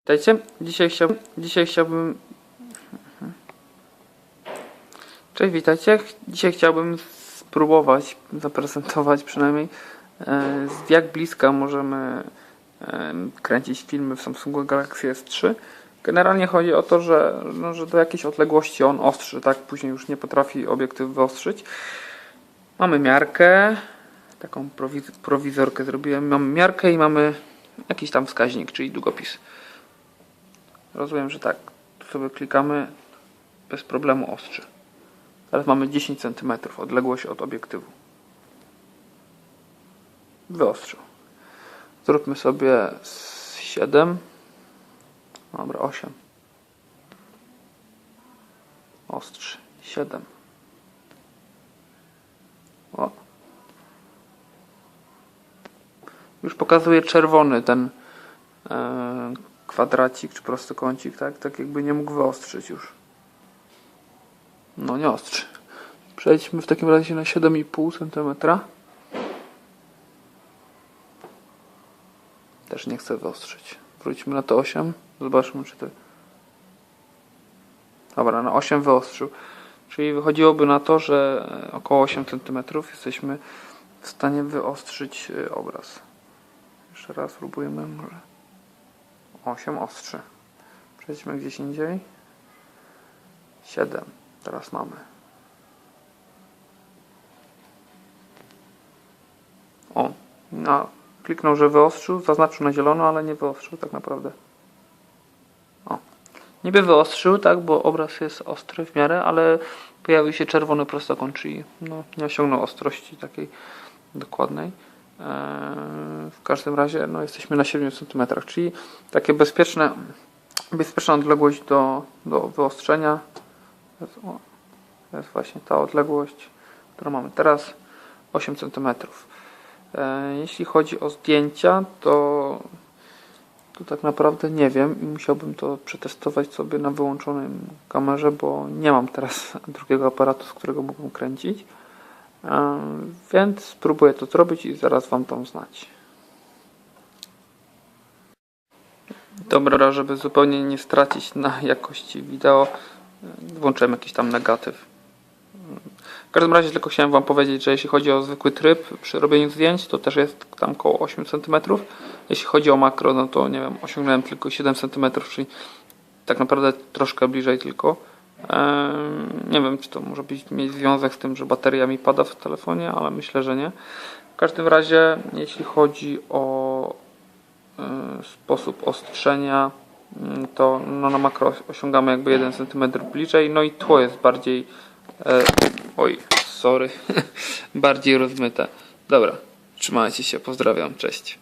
Witajcie. Dzisiaj, chciał, dzisiaj chciałbym. Cześć, witajcie. Dzisiaj chciałbym spróbować zaprezentować przynajmniej e, z jak bliska możemy e, kręcić filmy w Samsungu Galaxy S3. Generalnie chodzi o to, że, no, że do jakiejś odległości on ostrzy, tak? Później już nie potrafi obiektyw wyostrzyć. Mamy miarkę, taką prowiz- prowizorkę zrobiłem. Mamy miarkę i mamy jakiś tam wskaźnik, czyli długopis. Rozumiem, że tak. Tu sobie klikamy, bez problemu ostrzy. Teraz mamy 10 cm odległość od obiektywu. Wyostrzył. Zróbmy sobie z 7. Dobra, 8. Ostrzy. 7. O. Już pokazuje czerwony ten e, kwadracik czy prostokącik, tak? Tak jakby nie mógł wyostrzyć już. No nie ostrzy. Przejdźmy w takim razie na 7,5 cm. Też nie chcę wyostrzyć. Wróćmy na to 8. Zobaczmy, czy to. Dobra, na 8 wyostrzył. Czyli wychodziłoby na to, że około 8 cm jesteśmy w stanie wyostrzyć y, obraz. Jeszcze raz spróbujemy może. 8 ostrzy. Przejdźmy gdzieś indziej. 7. Teraz mamy. O, no, kliknął, że wyostrzył, zaznaczył na zielono, ale nie wyostrzył tak naprawdę. O, niby wyostrzył, tak, bo obraz jest ostry w miarę, ale pojawił się czerwony prostokąt, czyli no, nie osiągnął ostrości takiej dokładnej. Eee, W każdym razie no, jesteśmy na 7 cm, czyli takie bezpieczne, bezpieczna odległość do, do wyostrzenia. To jest, o, to jest właśnie ta odległość, którą mamy teraz 8 cm. E, Jeśli chodzi o zdjęcia, to, to tak naprawdę nie wiem i musiałbym to przetestować sobie na wyłączonym kamerze, bo nie mam teraz drugiego aparatu, z którego mógłbym kręcić. Więc spróbuję to zrobić i zaraz Wam to znać. Dobra, żeby zupełnie nie stracić na jakości wideo, włączyłem jakiś tam negatyw. W każdym razie tylko chciałem Wam powiedzieć, że jeśli chodzi o zwykły tryb przy robieniu zdjęć, to też jest tam około 8 cm. Jeśli chodzi o makro, no to nie wiem, osiągnąłem tylko 7 cm, czyli tak naprawdę troszkę bliżej tylko. Nie wiem, czy to może być, mieć związek z tym, że bateria mi pada w telefonie, ale myślę, że nie. W każdym razie, jeśli chodzi o e, sposób ostrzenia, mm, to no, na makro osiągamy jakby 1 cm bliżej, no i tło jest bardziej e, oj, sorry, bardziej rozmyte. Dobra, trzymajcie się, pozdrawiam, cześć.